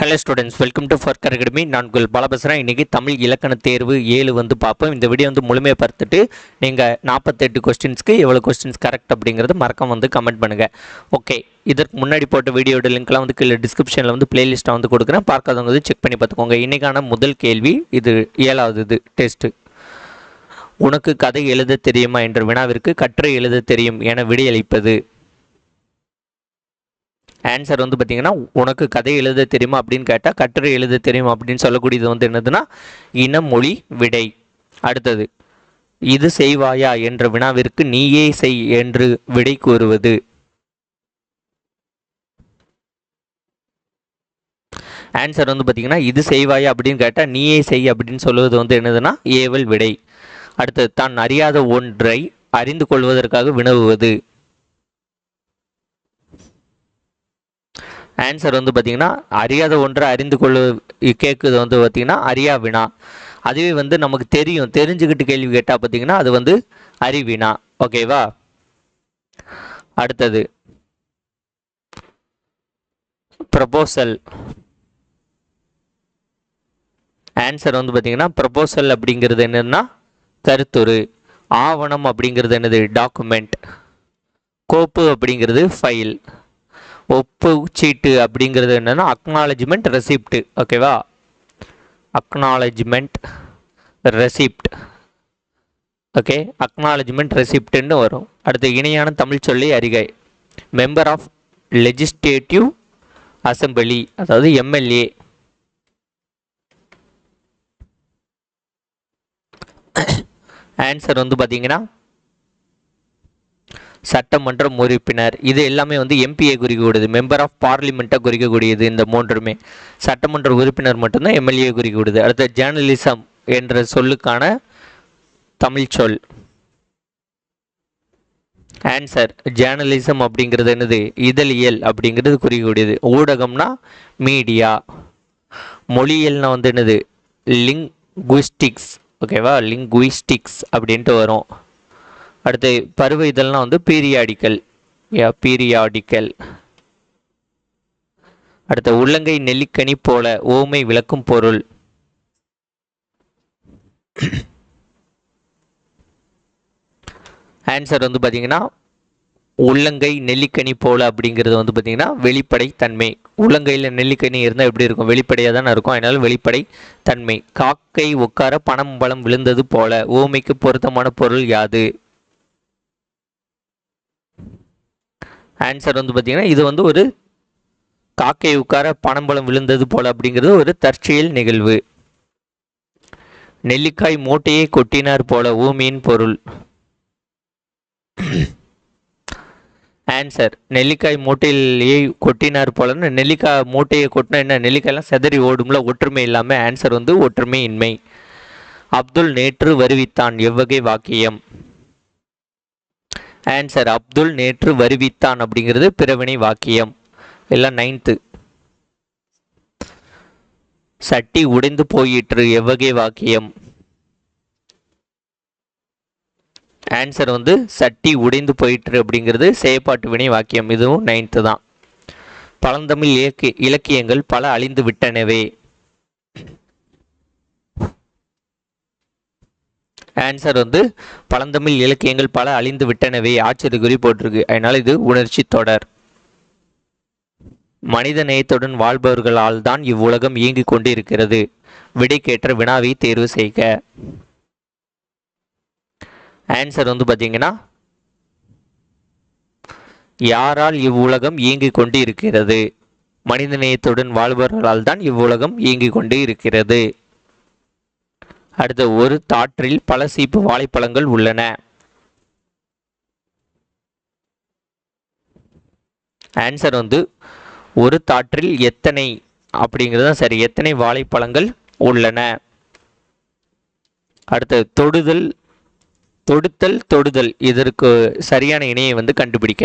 Hello students welcome to ஃபர்கர் academy நான் உங்கள் பாலபசரன். இன்றைக்கி தமிழ் இலக்கண தேர்வு ஏழு வந்து பார்ப்போம். இந்த வீடியோ வந்து முழுமையாக பார்த்துட்டு நீங்கள் நாற்பத்தெட்டு கொஸ்டின்ஸ்க்கு எவ்வளோ கொஸ்டின்ஸ் கரெக்ட் அப்படிங்கிறது மறக்காம வந்து கமெண்ட் பண்ணுங்கள் ஓகே இதற்கு முன்னாடி போட்ட வீடியோட லிங்க்லாம் வந்து கீழே டிஸ்கிரிப்ஷனில் வந்து பிளேலிஸ்ட்டாக வந்து கொடுக்குறேன். பார்க்காதவங்க வந்து செக் பண்ணி பார்த்துக்கோங்க. இன்றைக்கான முதல் கேள்வி இது ஏழாவது இது டெஸ்ட்டு உனக்கு கதை எழுத தெரியுமா என்ற வினாவிற்கு கற்றை எழுத தெரியும் என விடையளிப்பது. ஆன்சர் வந்து பார்த்திங்கன்னா உனக்கு கதை எழுத தெரியுமா அப்படின்னு கேட்டால் கட்டுரை எழுத தெரியுமா அப்படின்னு சொல்லக்கூடியது வந்து என்னதுன்னா இனமொழி விடை. அடுத்தது இது செய்வாயா என்ற வினாவிற்கு நீயே செய் என்று விடை கூறுவது. ஆன்சர் வந்து பார்த்தீங்கன்னா இது செய்வாயா அப்படின்னு கேட்டால் நீயே செய் அப்படின்னு சொல்லுவது வந்து என்னதுன்னா ஏவல் விடை. அடுத்தது தான் அறியாத ஒன்றை அறிந்து கொள்வதற்காக வினவுவது. ஆன்சர் வந்து பார்த்தீங்கன்னா அறியாத ஒன்றை அறிந்து கொள்ள கேட்குது வந்து பார்த்திங்கன்னா அறியா வினா. அதுவே வந்து நமக்கு தெரியும். தெரிஞ்சுக்கிட்டு கேள்வி கேட்டால் பார்த்தீங்கன்னா அது வந்து அறிவினா. ஓகேவா அடுத்தது. ப்ரப்போசல் ஆன்சர் வந்து பார்த்தீங்கன்னா ப்ரப்போசல் அப்படிங்கிறது என்னென்னா கருத்துரு. ஆவணம் அப்படிங்கிறது என்னது? டாக்குமெண்ட் கோப்பு அப்படிங்கிறது ஃபைல் ஒப்பு சீட்டு அப்படிங்கிறது என்னென்னா அக்னாலஜ்மெண்ட் ரெசிப்ட் ஓகேவா அக்னாலஜ்மெண்ட் ரெசிப்ட் ஓகே அக்னாலஜ்மெண்ட் ரெசிப்ட்னு வரும். அடுத்து இணையான தமிழ் சொல்லி அறிகை. மெம்பர் ஆஃப் லெஜிஸ்லேட்டிவ் அசம்பிளி அதாவது எம்எல்ஏ ஆன்சர் வந்து பார்த்தீங்கன்னா சட்டமன்றம் உறுப்பினர் இது எல்லாமே வந்து எம்பியை குறிக்கக்கூடியது மெம்பர் ஆஃப் பார்லிமெண்ட்டை குறிக்கக்கூடியது இந்த மூன்றுமே. சட்டமன்ற உறுப்பினர் மட்டும்தான் எம்எல்ஏ குறிக்கக்கூடியது அடுத்த ஜேர்னலிசம் என்ற சொல்லுக்கான தமிழ் சொல். ஆன்சர் ஜேர்னலிசம் அப்படிங்கிறது என்னது? இதழியல் அப்படிங்கிறது குறிக்கக்கூடியது. ஊடகம்னா மீடியா மொழியல்னா வந்து என்னது? லிங்குவிஸ்டிக்ஸ் ஓகேவா லிங்குவிஸ்டிக்ஸ் அப்படின்ட்டு வரும். அடுத்து பருவ இதழ்லாம் வந்து பீரியாடிக்கல். யா பீரியாடிக்கல். அடுத்த உள்ளங்கை நெல்லிக்கனி போல ஓமை விளக்கும் பொருள். ஆன்சர் வந்து பார்த்தீங்கன்னா உள்ளங்கை நெல்லிக்கனி போல அப்படிங்கிறது வந்து பார்த்தீங்கன்னா வெளிப்படை தன்மை. உள்ளங்கையில் நெல்லிக்கனி இருந்தால் எப்படி இருக்கும்? வெளிப்படையாக தானே இருக்கும். அதனால வெளிப்படை தன்மை. காக்கை உட்கார பணம் பலம் விழுந்தது போல. ஓமைக்கு பொருத்தமான பொருள் யாது? ஆன்சர் வந்து பார்த்திங்கன்னா இது வந்து ஒரு காக்கை உட்கார பணம்பழம் விழுந்தது போல அப்படிங்கிறது ஒரு தற்செயல் நிகழ்வு. நெல்லிக்காய் மூட்டையை கொட்டினார் போல ஊமியின் பொருள். ஆன்சர் நெல்லிக்காய் மூட்டையிலேயே கொட்டினார் போலன்னு நெல்லிக்காய் மூட்டையை கொட்டினா என்ன நெல்லிக்காயெல்லாம் செதறி ஓடும்ல ஒற்றுமை இல்லாமல் ஆன்சர் வந்து ஒற்றுமை இன்மை அப்துல் நேற்று வருவித்தான் எவ்வகை வாக்கியம். ஆன்சர் அப்துல் நேற்று வருவித்தான் அப்படிங்கிறது பிறவினை வாக்கியம். எல்லாம் நைன்த்து சட்டி உடைந்து போயிற்று எவ்வகை வாக்கியம்? ஆன்சர் வந்து சட்டி உடைந்து போயிற்று அப்படிங்கிறது செயற்பாட்டு வினை வாக்கியம். இதுவும் நைன்த்து தான். பழந்தமிழ் இலக்கிய இலக்கியங்கள் பல அழிந்து விட்டனவே. ஆன்சர் வந்து பழந்தமிழ் இலக்கியங்கள் பல அழிந்து விட்டனவே ஆச்சரியக்குறி போட்டிருக்கு. அதனால் இது உணர்ச்சி தொடர். மனித நேயத்துடன் வாழ்பவர்களால் தான் இவ்வுலகம் இயங்கிக் கொண்டிருக்கிறது. விடைக்கேற்ற வினாவை தேர்வு செய்க. ஆன்சர் வந்து பார்த்தீங்கன்னா யாரால் இவ்வுலகம் இயங்கிக் கொண்டு இருக்கிறது மனித நேயத்துடன் வாழ்பவர்களால் தான் இவ்வுலகம் இயங்கிக் கொண்டு இருக்கிறது அடுத்த ஒரு தாற்றில் பல சீப்பு வாழைப்பழங்கள் உள்ளன. ஆன்சர் வந்து ஒரு தாற்றில் எத்தனை அப்படிங்கிறது தான் சரி எத்தனை வாழைப்பழங்கள் உள்ளன. அடுத்தது தொடுதல் தொடுத்தல் தொடுதல் இதற்கு சரியான இணையை வந்து கண்டுபிடிக்க.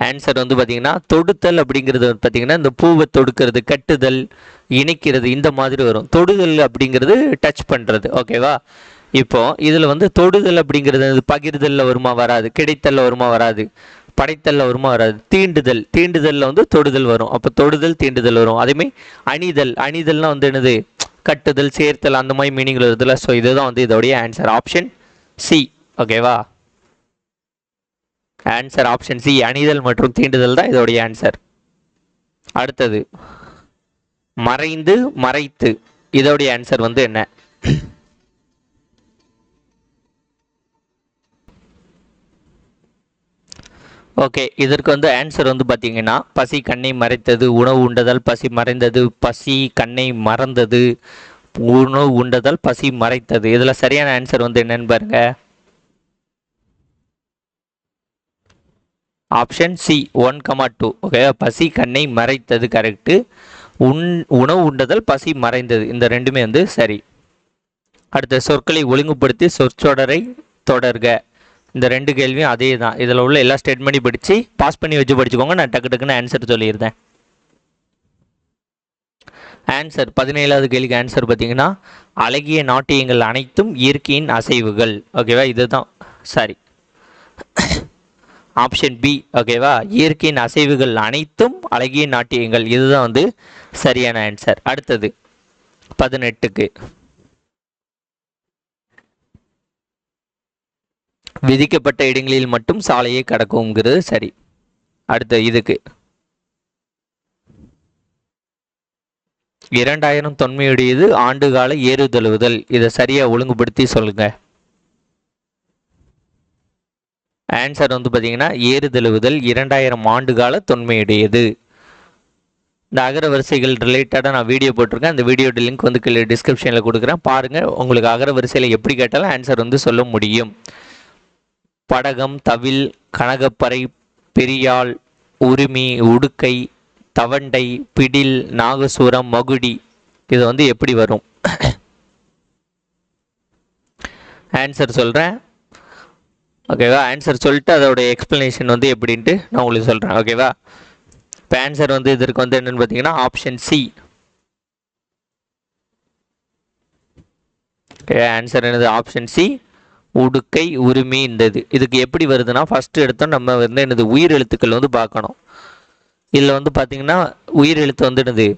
ஆன்சர் வந்து பார்த்தீங்கன்னா தொடுத்தல் அப்படிங்கிறது வந்து பார்த்தீங்கன்னா இந்த பூவை தொடுக்கிறது கட்டுதல் இணைக்கிறது இந்த மாதிரி வரும். தொடுதல் அப்படிங்கிறது டச் பண்ணுறது ஓகேவா இப்போ இதில் வந்து தொடுதல் அப்படிங்கிறது பகிர்தலில் வருமா வராது. கிடைத்தல்ல வருமா வராது. படைத்தல்ல வருமா வராது. தீண்டுதல் தீண்டுதலில் வந்து தொடுதல் வரும். அப்போ தொடுதல் தீண்டுதல் வரும். அதேமாதிரி அணிதல் அணிதல்லாம் வந்து என்னது? கட்டுதல் சேர்த்தல் அந்த மாதிரி மீனிங்கில் வருதுல ஸோ இதுதான் வந்து இதோடைய ஆன்சர் ஆப்ஷன் சி ஓகேவா ஆன்சர் ஆப்ஷன் சி அணிதல் மற்றும் தீண்டுதல் தான் இதோடைய ஆன்சர் அடுத்தது மறைந்து மறைத்து. இதோடைய ஆன்சர் வந்து என்ன? ஓகே இதற்கு வந்து ஆன்சர் வந்து பார்த்தீங்கன்னா பசி கண்ணை மறைத்தது உணவு உண்டதால் பசி மறைந்தது பசி கண்ணை மறந்தது உணவு உண்டதால் பசி மறைத்தது. இதில் சரியான ஆன்சர் வந்து என்னன்னு பாருங்கள் option C one comma two okay பசி கண்ணை மறைத்தது கரெக்டு உண் உணவு உண்டதால் பசி மறைந்தது. இந்த ரெண்டுமே வந்து சரி. அடுத்த சொற்களை ஒழுங்குபடுத்தி சொற்றொடரை தொடர்க. இந்த ரெண்டு கேள்வியும் அதே தான் இதில் உள்ள எல்லா ஸ்டேட்மெண்ட்டையும் படித்து பாஸ் பண்ணி வச்சு படிச்சுக்கோங்க. நான் டக்கு டக்குன்னு ஆன்சர் சொல்லியிருந்தேன் ஆன்சர் பதினேழாவது கேள்விக்கு ஆன்சர் பார்த்தீங்கன்னா அழகிய நாட்டியங்கள் அனைத்தும் இயற்கையின் அசைவுகள். ஓகேவா இதுதான். சாரி. ஆப்ஷன் பி ஓகேவா? இயற்கையின் அசைவுகள் அனைத்தும் அழகிய நாட்டியங்கள். இதுதான் வந்து சரியான ஆன்சர். அடுத்தது பதினெட்டுக்கு. விதிக்கப்பட்ட இடங்களில் மட்டும் சாலையை கடக்குங்கிறது சரி. அடுத்த இதுக்கு. இரண்டாயிரம் தொன்மையுடையது ஆண்டுகால ஏறுதழுவுதல். இதை சரியாக ஒழுங்குபடுத்தி சொல்லுங்கள் ஆன்சர் வந்து பார்த்தீங்கன்னா ஏறுதழுவுதல் இரண்டாயிரம் ஆண்டு கால தொன்மையுடையது. இந்த அகரவரிசைகள் ரிலேட்டடாக நான் வீடியோ போட்டிருக்கேன். அந்த வீடியோட லிங்க் வந்து கீழே டிஸ்கிரிப்ஷனில் கொடுக்குறேன். பாருங்கள் உங்களுக்கு அகரவரிசையில் எப்படி கேட்டாலும் ஆன்சர் வந்து சொல்ல முடியும். படகம் தவில் கனகப்பறை பெரியாள் உரிமை உடுக்கை தவண்டை பிடில் நாகசூரம் மகுடி. இது வந்து எப்படி வரும்? ஆன்சர் சொல்கிறேன் ஓகேவா ஆன்சர் சொல்லிட்டு அதோட எக்ஸ்ப்ளனேஷன் வந்து எப்படின்ட்டு நான் உங்களுக்கு சொல்கிறேன் ஓகேவா இப்போ ஆன்சர் வந்து இதற்கு வந்து என்னென்னு பார்த்தீங்கன்னா ஆப்ஷன் சி ஓகே ஆன்சர் என்னது? ஆப்ஷன் சி உடுக்கை உரிமை இருந்தது. இதுக்கு எப்படி வருதுன்னா ஃபஸ்ட்டு எடுத்தோம் நம்ம வந்து என்னது? உயிர் எழுத்துக்கள் வந்து பார்க்கணும். இதில் வந்து பார்த்தீங்கன்னா உயிர் எழுத்து வந்து என்னது?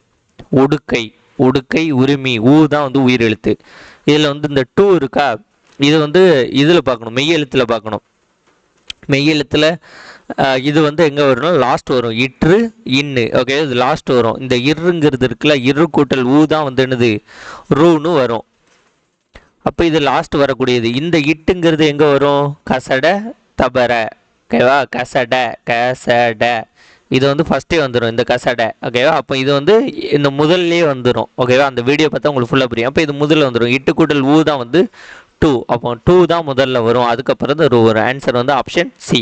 உடுக்கை. உடுக்கை உரிமை. ஊ தான் வந்து உயிர் எழுத்து. இதில் வந்து இந்த டூ இருக்கா? இது வந்து இதில் பார்க்கணும் மெய் எழுத்தில் பார்க்கணும். மெய் எழுத்தில் இது வந்து எங்கே வரும்னா லாஸ்ட் வரும். இற்று இன்னு. ஓகே இது லாஸ்ட் வரும். இந்த இருங்கிறது இருக்குல்ல இரு கூட்டல் ஊ தான் வந்து என்னது? ரூன்னு வரும். அப்போ இது லாஸ்ட் வரக்கூடியது. இந்த இட்டுங்கிறது எங்கே வரும்? கசட தபர. ஓகேவா கசட கசட. இது வந்து ஃபஸ்ட்டே வந்துடும் இந்த கசடை. ஓகேவா அப்போ இது வந்து இந்த முதல்லே வந்துடும் ஓகேவா அந்த வீடியோ பார்த்தா உங்களுக்கு ஃபுல்லாக புரியும். அப்போ இது முதல்ல வந்துடும் இட்டு கூட்டல் ஊ தான் வந்து டூ அப்போ டூ தான் முதல்ல வரும். அதுக்கப்புறம் தான் ரூ வரும் ஆன்சர் வந்து ஆப்ஷன் சி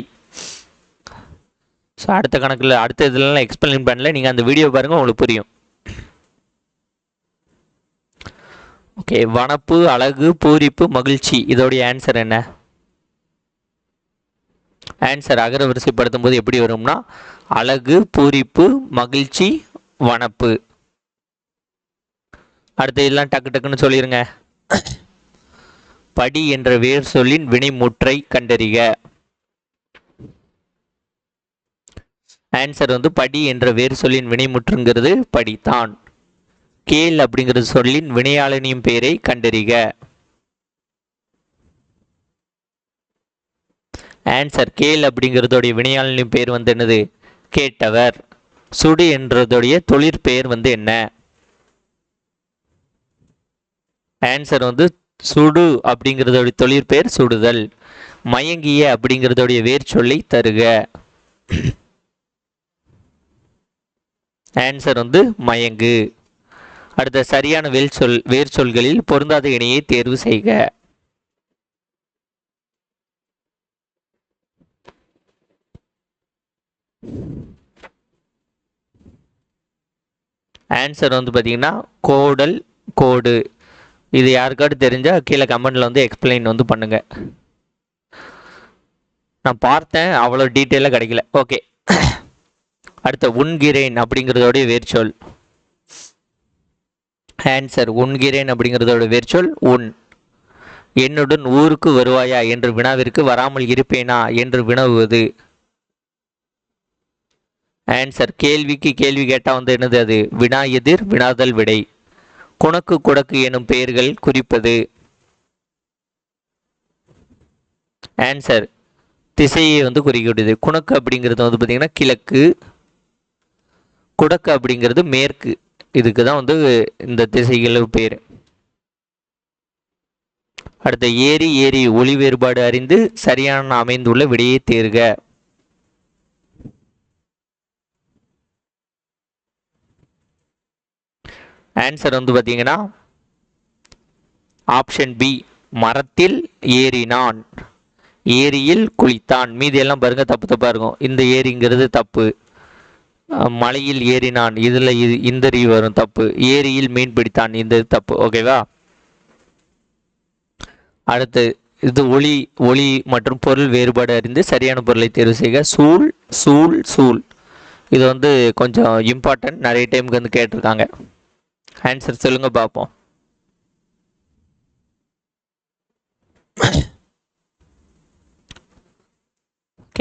ஸோ அடுத்த கணக்கில் அடுத்த இதுலலாம் எக்ஸ்பிளைன் பண்ணல. நீங்கள் அந்த வீடியோ பாருங்கள் உங்களுக்கு புரியும். ஓகே வனப்பு அழகு பூரிப்பு மகிழ்ச்சி. இதோடைய ஆன்சர் என்ன? ஆன்சர் அகர வரிசைப்படுத்தும் போது எப்படி வரும்னா அழகு பூரிப்பு மகிழ்ச்சி வனப்பு. அடுத்து எல்லாம் டக்கு டக்குன்னு சொல்லிடுங்க படி என்ற வேர் சொல்லின் வினைமுற்றை கண்டறிக. ஆன்சர் வந்து படி என்ற வேர் சொல்லின் வினைமுற்றுங்கிறது படித்தான். கேள் அப்படிங்கிறது சொல்லின் வினையாளனின் பெயரை கண்டறிக. ஆன்சர் கேள் அப்படிங்கிறதோடைய வினையாளனின் பெயர் வந்து என்னது? கேட்டவர். சுடு என்றதோடைய தொழிற்பெயர் வந்து என்ன? ஆன்சர் வந்து சுடு அப்படிங்கிறதோடைய தொழிற்பெயர் சுடுதல். மயங்கிய அப்படிங்கிறதோடைய வேர் சொல்லி தருக. ஆன்சர் வந்து மயங்கு. அடுத்த சரியான வேல் சொல் வேர் சொல்களில் பொருந்தாத இணையை தேர்வு செய்க. ஆன்சர் வந்து பார்த்தீங்கன்னா கோடல் கோடு. இது யாருக்காட்டும் தெரிஞ்சால் கீழே கமெண்டில் வந்து எக்ஸ்பிளைன் வந்து பண்ணுங்கள் நான் பார்த்தேன் அவ்வளோ டீட்டெயிலாக கிடைக்கல. ஓகே அடுத்த உண்கிறேன் அப்படிங்கிறதோடைய வேர்ச்சொல் ஆன்சர் உண்கிறேன் அப்படிங்கிறதோட வேர்ச்சொல் உன். என்னுடன் ஊருக்கு வருவாயா என்று வினாவிற்கு வராமல் இருப்பேனா என்று வினவுவது. ஆன்சர் கேள்விக்கு கேள்வி கேட்டால் வந்து என்னது அது? வினா எதிர் வினாதல் விடை. குணக்கு குடக்கு எனும் பெயர்கள் குறிப்பது. ஆன்சர் திசையை வந்து குறிக்கிடுது குணக்கு அப்படிங்கிறது வந்து பார்த்திங்கன்னா கிழக்கு. குடக்கு அப்படிங்கிறது மேற்கு. இதுக்கு தான் வந்து இந்த திசைகள் பேர். அடுத்த ஏரி ஏரி ஒளி வேறுபாடு அறிந்து சரியான அமைந்துள்ள விடையை தேர்க. ஆன்சர் வந்து பார்த்தீங்கன்னா ஆப்ஷன் பி மரத்தில் ஏறினான். ஏரியில் குளித்தான். மீதி எல்லாம் பாருங்க தப்பு தப்பா இருக்கும். இந்த ஏரிங்கிறது தப்பு. மலையில் ஏறினான். இதுல இது இந்த ரீ வரும் தப்பு. ஏரியில் மீன் பிடித்தான். இந்த தப்பு. ஓகேவா அடுத்து இது ஒளி ஒளி மற்றும் பொருள் வேறுபாடு அறிந்து சரியான பொருளை தேர்வு செய்க. சூள் சூழ் சூழ். இது வந்து கொஞ்சம் இம்பார்ட்டன்ட் நிறைய டைமுக்கு வந்து கேட்டிருக்காங்க. ஆன்சர் சொல்லுங்க பார்ப்போம்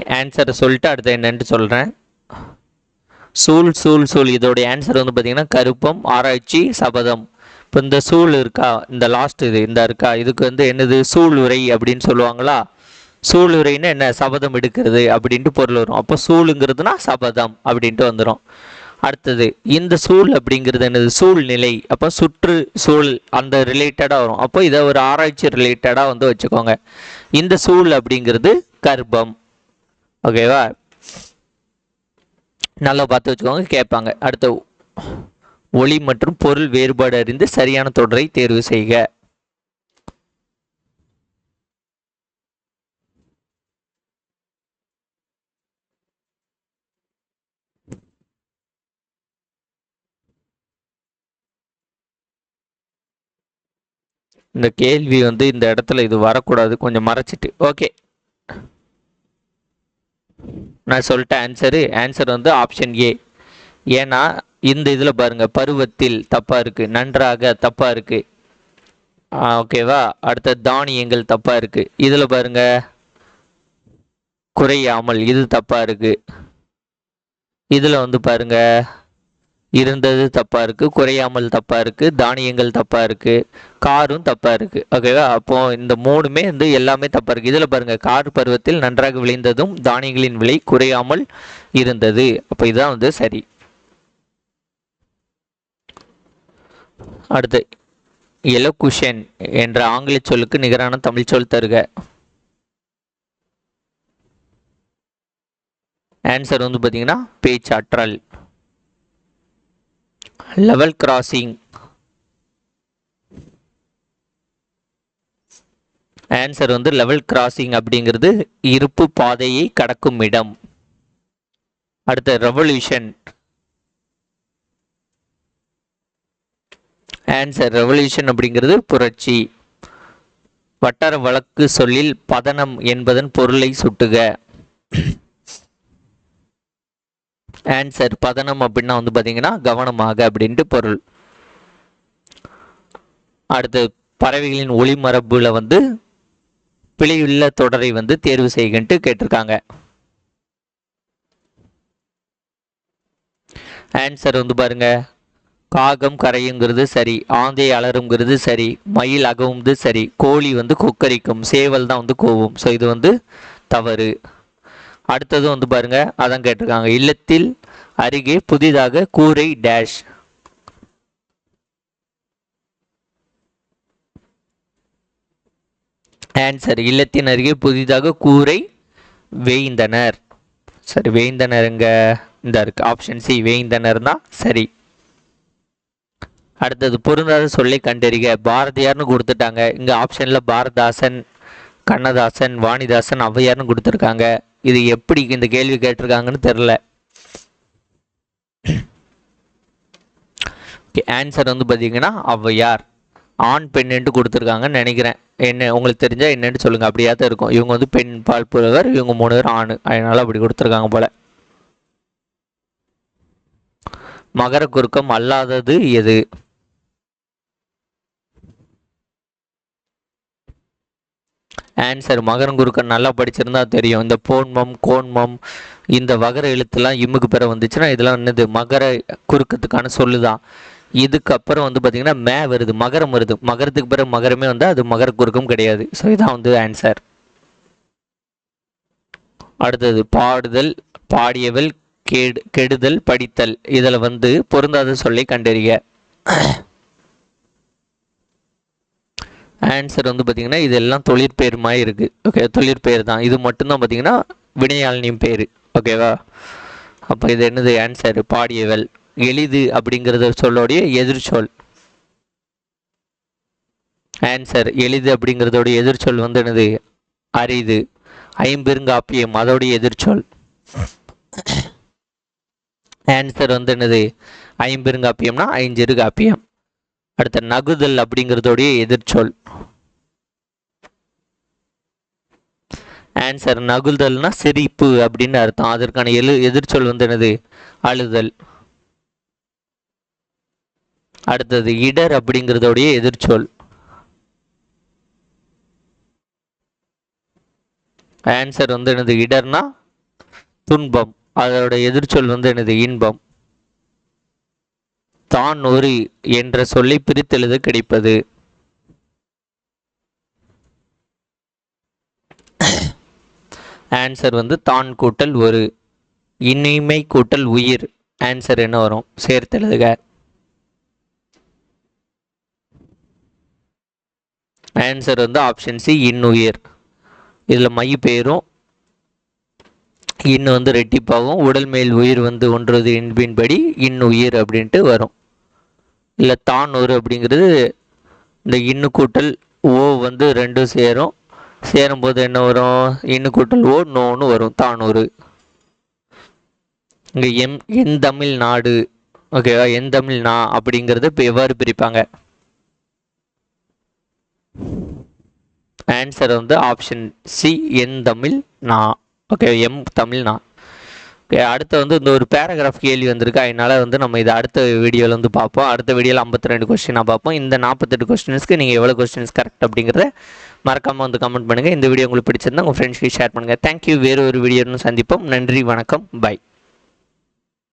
ஆன்சரை சொல்லிட்டு அடுத்து என்னன்ட்டு சொல்கிறேன் சூழ் சூழ் சூழ். இதோடைய ஆன்சர் வந்து பார்த்தீங்கன்னா கருப்பம் ஆராய்ச்சி சபதம். இப்போ இந்த சூழ் இருக்கா? இந்த லாஸ்ட் இது இந்த இருக்கா? இதுக்கு வந்து என்னது? சூழ் உரை அப்படின்னு சொல்லுவாங்களா? சூழ் உரைன்னு என்ன? சபதம் எடுக்கிறது அப்படின்ட்டு பொருள் வரும். அப்போ சூழுங்கிறதுனா சபதம் அப்படின்ட்டு வந்துடும் அடுத்தது இந்த சூழ் அப்படிங்கிறது என்னது? சூழ்நிலை. அப்போ சுற்று சூழ் அந்த ரிலேட்டடாக வரும். அப்போ இதை ஒரு ஆராய்ச்சி ரிலேட்டடாக வந்து வச்சுக்கோங்க. இந்த சூழ் அப்படிங்கிறது கர்ப்பம். ஓகேவா நல்லா பார்த்து வச்சுக்கோங்க கேட்பாங்க. அடுத்த ஒளி மற்றும் பொருள் வேறுபாடு அறிந்து சரியான தொடரை தேர்வு செய்க. இந்த கேள்வி வந்து இந்த இடத்துல இது வரக்கூடாது. கொஞ்சம் மறைச்சிட்டு. ஓகே நான் சொல்லிட்டேன் ஆன்சரு ஆன்சர் வந்து ஆப்ஷன் ஏ ஏன்னா இந்த இதில் பாருங்கள் பருவத்தில் தப்பாக இருக்குது நன்றாக தப்பாக இருக்குது ஓகேவா அடுத்த தானியங்கள் தப்பாக இருக்குது இதில் பாருங்கள் குறையாமல் இது தப்பாக இருக்குது இதில் வந்து பாருங்கள் இருந்தது தப்பாக இருக்குது குறையாமல் தப்பாக இருக்குது தானியங்கள் தப்பாக இருக்குது காரும் தப்பாக இருக்குது ஓகேவா அப்போது இந்த மூணுமே வந்து எல்லாமே தப்பாக இருக்குது இதில் பாருங்கள் கார் பருவத்தில் நன்றாக விளைந்ததும் தானியங்களின் விலை குறையாமல் இருந்தது. அப்போ இதுதான் வந்து சரி. அடுத்து எலோகுஷன் என்ற ஆங்கில சொல்லுக்கு நிகரான தமிழ் சொல் தருக. ஆன்சர் வந்து பார்த்தீங்கன்னா பேச்சாற்றல். லெவல் கிராசிங் ஆன்சர் வந்து லெவல் கிராசிங் அப்படிங்கிறது இருப்பு பாதையை கடக்கும் இடம். அடுத்த ரெவல்யூஷன் ஆன்சர் ரெவல்யூஷன் அப்படிங்கிறது புரட்சி. வட்டார வழக்கு சொல்லில் பதனம் என்பதன் பொருளை சுட்டுக. ஆன்சர் பதனம் அப்படின்னா வந்து பார்த்தீங்கன்னா கவனமாக அப்படின்ட்டு பொருள். அடுத்து பறவைகளின் ஒளிமரபுல வந்து பிழையுள்ள தொடரை வந்து தேர்வு செய்கின்ட்டு கேட்டிருக்காங்க. ஆன்சர் வந்து பாருங்க. காகம் கரையுங்கிறது சரி ஆந்தை அலருங்கிறது சரி மயில் அகவும்து சரி கோழி வந்து கொக்கரிக்கும் சேவல் தான் வந்து கோவும். ஸோ இது வந்து தவறு. அடுத்தது வந்து பாருங்க அதான் கேட்டிருக்காங்க. இல்லத்தில் அருகே புதிதாக கூரை டேஷ் ஆன்சர் இல்லத்தின் அருகே புதிதாக கூரை வேய்ந்தனர். சரி வேய்ந்தனர் எங்க? இந்த இருக்கு. ஆப்ஷன் சி வேய்ந்தனர் தான் சரி. அடுத்தது பொருந்தாத சொல்லை கண்டறிக. பாரதியார்னு கொடுத்துட்டாங்க. இங்கே ஆப்ஷனில் பாரதாசன் கண்ணதாசன் வாணிதாசன் ஔவையார்னு கொடுத்துருக்காங்க. இது எப்படி இந்த கேள்வி கேட்டிருக்காங்கன்னு தெரில ஆன்சர் வந்து பார்த்தீங்கன்னா ஔவையார். ஆண் பெண்ணுன்ட்டு கொடுத்துருக்காங்கன்னு நினைக்கிறேன். என்ன உங்களுக்கு தெரிஞ்சால் என்னென்னு சொல்லுங்க. அப்படியா தான் இருக்கும். இவங்க வந்து பெண் பால் புலவர் இவங்க மூணு பேர் ஆண். அதனால அப்படி கொடுத்துருக்காங்க போல. மகர குறுக்கம் அல்லாதது எது? ஆன்சர் மகரம் குருக்கன் நல்லா படிச்சிருந்தா தெரியும். இந்த போன்மம் கோன்மம் இந்த வகர எழுத்துலாம் இம்முக்கு பிற வந்துச்சுன்னா இதெல்லாம் என்னது? மகர குறுக்கத்துக்கான சொல்லுதான் இதுக்கப்புறம் வந்து பார்த்தீங்கன்னா மே வருது மகரம் வருது. மகரத்துக்கு பிறகு மகரமே வந்து அது மகர குறுக்கம் கிடையாது. ஸோ இதான் வந்து ஆன்சர் அடுத்தது பாடுதல் பாடியவள் கேடு கெடுதல் படித்தல். இதில் வந்து பொருந்தாத சொல்லை கண்டறிய ஆன்சர் வந்து பார்த்திங்கன்னா இதெல்லாம் தொழிற்பெயர் மாதிரி இருக்குது ஓகே தொழிற்பெயர் தான். இது மட்டும்தான் பார்த்தீங்கன்னா வினையாளினியும் பேர். ஓகேவா அப்போ இது என்னது? ஆன்சர் பாடியவள். எளிது அப்படிங்கிறத சொல்லோடைய எதிர்ச்சொல். ஆன்சர் எளிது அப்படிங்கிறதோடைய எதிர்ச்சொல் வந்து என்னது? அரிது. ஐம்பெருங்காப்பியம் அதோடைய எதிர்ச்சொல். ஆன்சர் வந்து என்னது? ஐம்பெருங்காப்பியம்னா ஐஞ்சிறு காப்பியம் அடுத்த நகுதல் அப்படிங்கிறதோடைய எதிர்ச்சொல். ஆன்சர் நகுதல்னா சிரிப்பு அப்படின்னு அர்த்தம். அதற்கான எழு எதிர்ச்சொல் வந்து என்னது? அழுதல். அடுத்தது இடர் அப்படிங்கிறதோடைய எதிர்ச்சொல். ஆன்சர் வந்து எனது இடர்னா துன்பம். அதோட எதிர்ச்சொல் வந்து எனது இன்பம். தான் ஒரு என்ற சொல்லை பிரித்தெழுத கிடைப்பது. ஆன்சர் வந்து தான் கூட்டல் ஒரு. இனிமை கூட்டல் உயிர். ஆன்சர் என்ன வரும்? சேர்த்தெழுதுக ஆன்சர் வந்து ஆப்ஷன் சி இன்னுயிர் இதில் மை பேரும் இன்னு வந்து ரெட்டிப்பாகும் உடல் மேல் உயிர் வந்து ஒன்றது என்பின்படி இன்னுயிர் அப்படின்ட்டு வரும். இல்லை தான் ஒரு அப்படிங்கிறது இந்த இன்னு கூட்டல் ஓ வந்து ரெண்டும் சேரும். சேரும்போது என்ன வரும்? இன்னு கூட்டல் ஓ நோன்னு வரும் தானூறு இங்கே எம் என் தமிழ் நாடு ஓகேவா என் தமிழ் நா அப்படிங்கிறத இப்போ எவ்வாறு பிரிப்பாங்க? ஆன்சர் வந்து ஆப்ஷன் சி என் தமிழ் நா ஓகே எம் தமிழ் நா. அடுத்து வந்து இந்த ஒரு பேராகிராஃப் கேள்வி வந்திருக்கு? அதனால வந்து நம்ம இதை அடுத்த வீடியோவில் வந்து பார்ப்போம். அடுத்த வீடியோவில் ஐம்பத்தி ரெண்டு கொஸ்டினாக பார்ப்போம். இந்த நாற்பத்தெட்டு கொஸ்டின்ஸ்க்கு நீங்கள் எவ்வளோ கொஸ்டின்ஸ் கரெக்ட் அப்படிங்கிறத மறக்காமல் வந்து கமெண்ட் பண்ணுங்கள் இந்த வீடியோ உங்களுக்கு பிடிச்சிருந்தா உங்கள் ஃப்ரெண்ட்ஸ்க்கு ஷேர் பண்ணுங்கள் தேங்க்யூ வேறு ஒரு வீடியோன்னு சந்திப்போம். நன்றி. வணக்கம். பை